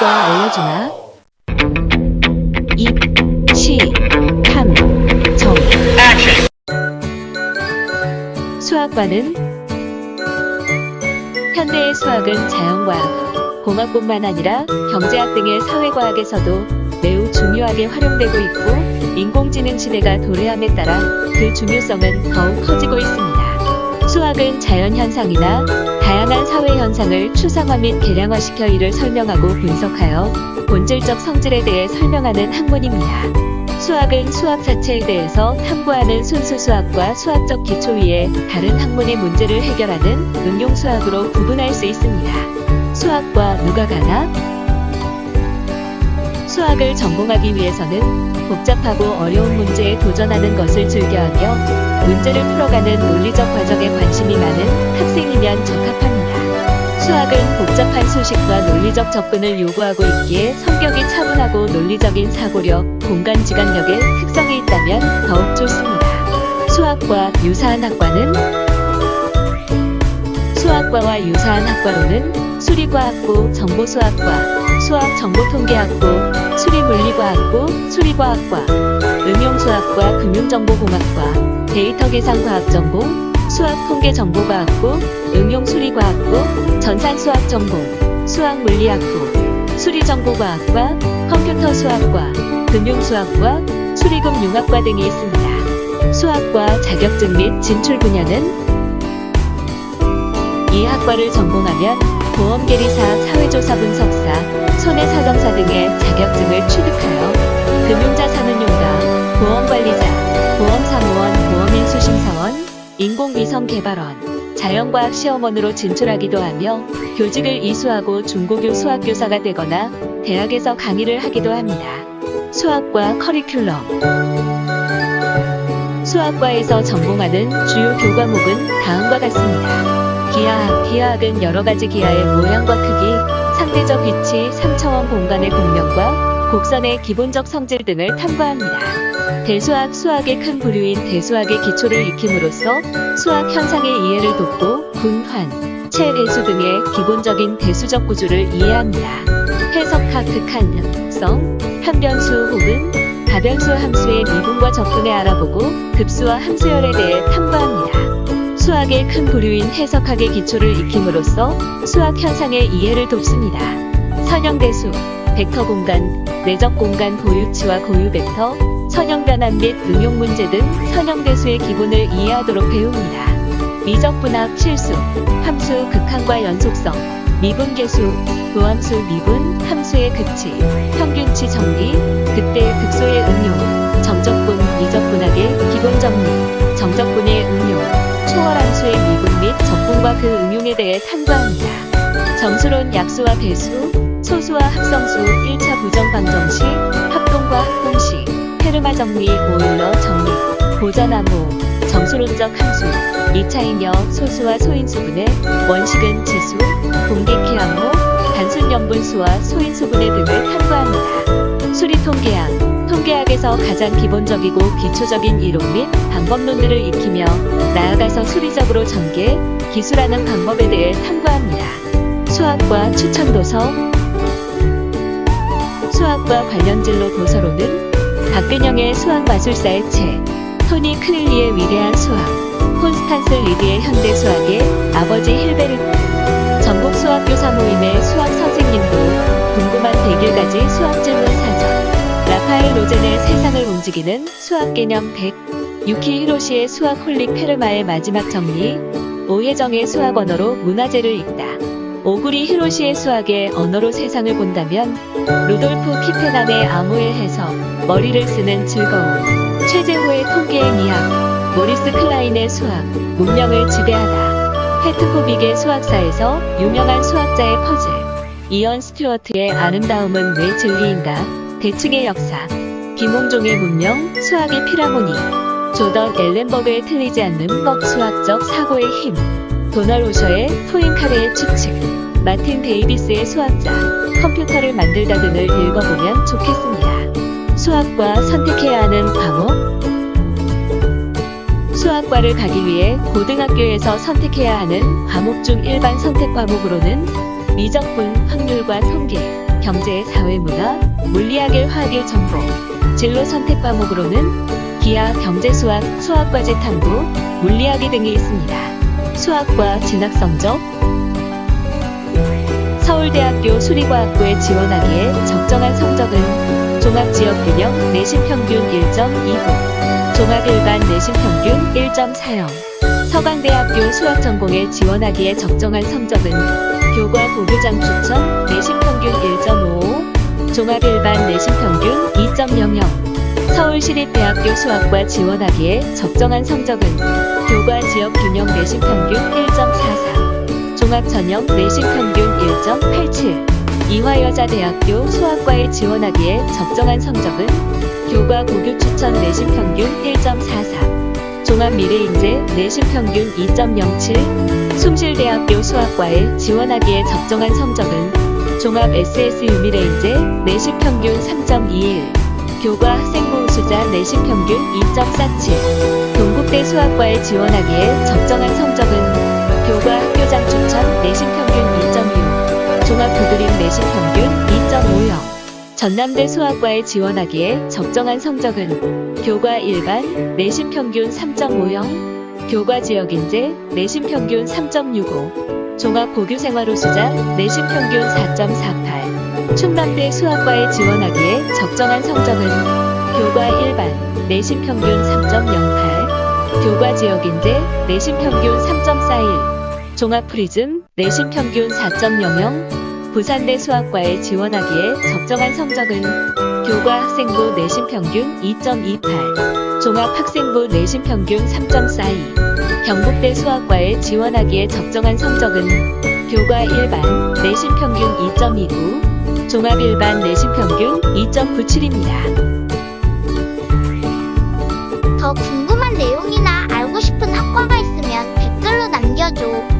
수학과 알려주마. 입, 시, 탐, 정. 수학과는 현대의 수학은 자연과학, 공학뿐만 아니라 경제학 등의 사회과학에서도 매우 중요하게 활용되고 있고 인공지능 시대가 도래함에 따라 그 중요성은 더욱 커지고 있습니다. 수학은 자연현상이나 다양한 사회현상을 추상화 및 계량화시켜 이를 설명하고 분석하여 본질적 성질에 대해 설명하는 학문입니다. 수학은 수학 자체에 대해서 탐구하는 순수 수학과 수학적 기초 위에 다른 학문의 문제를 해결하는 응용 수학으로 구분할 수 있습니다. 수학과 누가 가나? 수학을 전공하기 위해서는 복잡하고 어려운 문제에 도전하는 것을 즐겨하며 문제를 풀어가는 논리적 과정에 관심이 많은 학생이면 적합합니다. 수학은 복잡한 수식과 논리적 접근을 요구하고 있기에 성격이 차분하고 논리적인 사고력, 공간 지각력의 특성이 있다면 더욱 좋습니다. 수학과 유사한 학과는 수학과와 유사한 학과로는 수리과학부, 정보수학과, 수학정보통계학부, 수리물리과학부, 수리과학과, 응용수학과, 금융정보공학과, 데이터계산과학전공, 수학통계정보과학부, 응용수리과학부, 전산수학전공, 수학물리학부, 수리정보과학과, 컴퓨터수학과, 금융수학과, 수리금융학과 등이 있습니다. 수학과 자격증 및 진출 분야는 이 학과를 전공하면 보험계리사, 사회조사분석사, 손해사정사 등의 자격증을 취득하여 금융자산운용가, 보험관리자, 보험사무원, 보험인수심사원, 인공위성개발원, 자연과학 시험원으로 진출하기도 하며 교직을 이수하고 중고교 수학교사가 되거나 대학에서 강의를 하기도 합니다. 수학과 커리큘럼 수학과에서 전공하는 주요 교과목은 다음과 같습니다. 기하학, 기하학은 여러 가지 기하의 모양과 크기, 상대적 위치, 3차원 공간의 공명과 곡선의 기본적 성질 등을 탐구합니다. 대수학, 수학의 큰 부류인 대수학의 기초를 익힘으로써 수학 현상의 이해를 돕고 군환, 체배수 등의 기본적인 대수적 구조를 이해합니다. 해석학, 극한성, 편변수 혹은 가변수 함수의 미분과 접근에 알아보고 급수와 함수열에 대해 탐구합니다. 수학의 큰 부류인 해석학의 기초를 익힘으로써 수학 현상의 이해를 돕습니다. 선형대수, 벡터 공간, 내적 공간 고유치와 고유 벡터, 선형 변환 및 응용 문제 등 선형대수의 기본을 이해하도록 배웁니다. 미적 분합 실수, 함수 극한과 연속성, 미분계수, 도함수 미분, 함수의 극치, 평균치 정리, 극대 극소의 응용, 정적분, 미적분학의 기본 정리, 정적분의 응용, 초월함 수의 미분 및 적분과 그 응용에 대해 탐구합니다. 점수론 약수와 배수, 소수와 합성수, 1차 부정 방정식, 합동과 합동식, 페르마 정리, 오일러 정리, 보전함호, 점수론적 함수, 2차이며 소수와 소인수분해, 원식은 지수, 공개키 함호, 단순 연분수와 소인수분해 등을 탐구합니다. 수리통계학, 통계학에서 가장 기본적이고 기초적인 이론 및 방법론들을 익히며 나아가서 수리적으로 전개, 기술하는 방법에 대해 탐구합니다. 수학과 추천도서 수학과 관련 진로 도서로는 박근영의 수학마술사의 책, 토니 크릴리의 위대한 수학, 콘스탄스 리드의 현대 수학의 아버지 힐베르트, 전국 수학교사 모임의 수학 선생님도 궁금한 100일까지 수학 질문 사전, 라파엘 로젠의 세상을 움직이는 수학 개념 100, 유키 히로시의 수학 홀릭 페르마의 마지막 정리, 오혜정의 수학 언어로 문화재를 읽다. 오구리 히로시의 수학의 언어로 세상을 본다면 루돌프 키페난의 암호의 해석, 머리를 쓰는 즐거움, 최재호의 통계의 미학, 모리스 클라인의 수학, 문명을 지배하다, 페트코빅의 수학사에서 유명한 수학자의 퍼즐, 이언 스튜어트의 아름다움은 왜 진리인가, 대칭의 역사, 김홍종의 문명, 수학의 피라모니, 조던 엘렌버그의 틀리지 않는 법 수학적 사고의 힘, 도널 오셔의 포인카레의 추측, 마틴 데이비스의 수학자, 컴퓨터를 만들다 등을 읽어보면 좋겠습니다. 수학과 선택해야 하는 과목. 수학과를 가기 위해 고등학교에서 선택해야 하는 과목 중 일반 선택 과목으로는 미적분, 확률과 통계, 경제, 사회문화, 물리학일, 화학일, 정보. 진로 선택 과목으로는 기하, 경제, 수학, 수학과제 탐구, 물리학이 등이 있습니다. 수학과 진학 성적 서울대학교 수리과학부에 지원하기에 적정한 성적은 종합지역 균형 내신 평균 1.29, 종합 일반 내신 평균 1.40. 서강대학교 수학 전공에 지원하기에 적정한 성적은 교과 고교장 추천 내신 평균 1.55, 종합 일반 내신 평균 2.00. 서울시립대학교 수학과 지원하기에 적정한 성적은 교과 지역 균형 내신 평균 1.44, 종합 전형 내신 평균 1.87. 이화여자대학교 수학과에 지원하기에 적정한 성적은 교과 고교 추천 내신 평균 1.44, 종합 미래인재 내신 평균 2.07. 숭실대학교 수학과에 지원하기에 적정한 성적은 종합 SS 유미래인재 내신 평균 3.21, 교과 학생부 우수자 내신 평균 2.47. 동국대 수학과에 지원하기에 적정한 성적은 교과 학교장 추천 내신 평균 2.25, 종합 부드림 내신 평균 2.50. 전남대 수학과에 지원하기에 적정한 성적은 교과 일반 내신 평균 3.50, 교과 지역 인재 내신 평균 3.65, 종합 고교 생활 우수자 내신 평균 4.48. 충남대 수학과에 지원하기에 적정한 성적은 교과 일반 내신 평균 3.08, 교과 지역 인재 내신 평균 3.41, 종합 프리즘 내신 평균 4.00, 부산대 수학과에 지원하기에 적정한 성적은 교과 학생부 내신 평균 2.28, 종합 학생부 내신 평균 3.42. 경북대 수학과에 지원하기에 적정한 성적은 교과 일반 내신 평균 2.29, 종합 일반 내신 평균 2.97입니다. 더 궁금한 내용이나 알고 싶은 학과가 있으면 댓글로 남겨줘.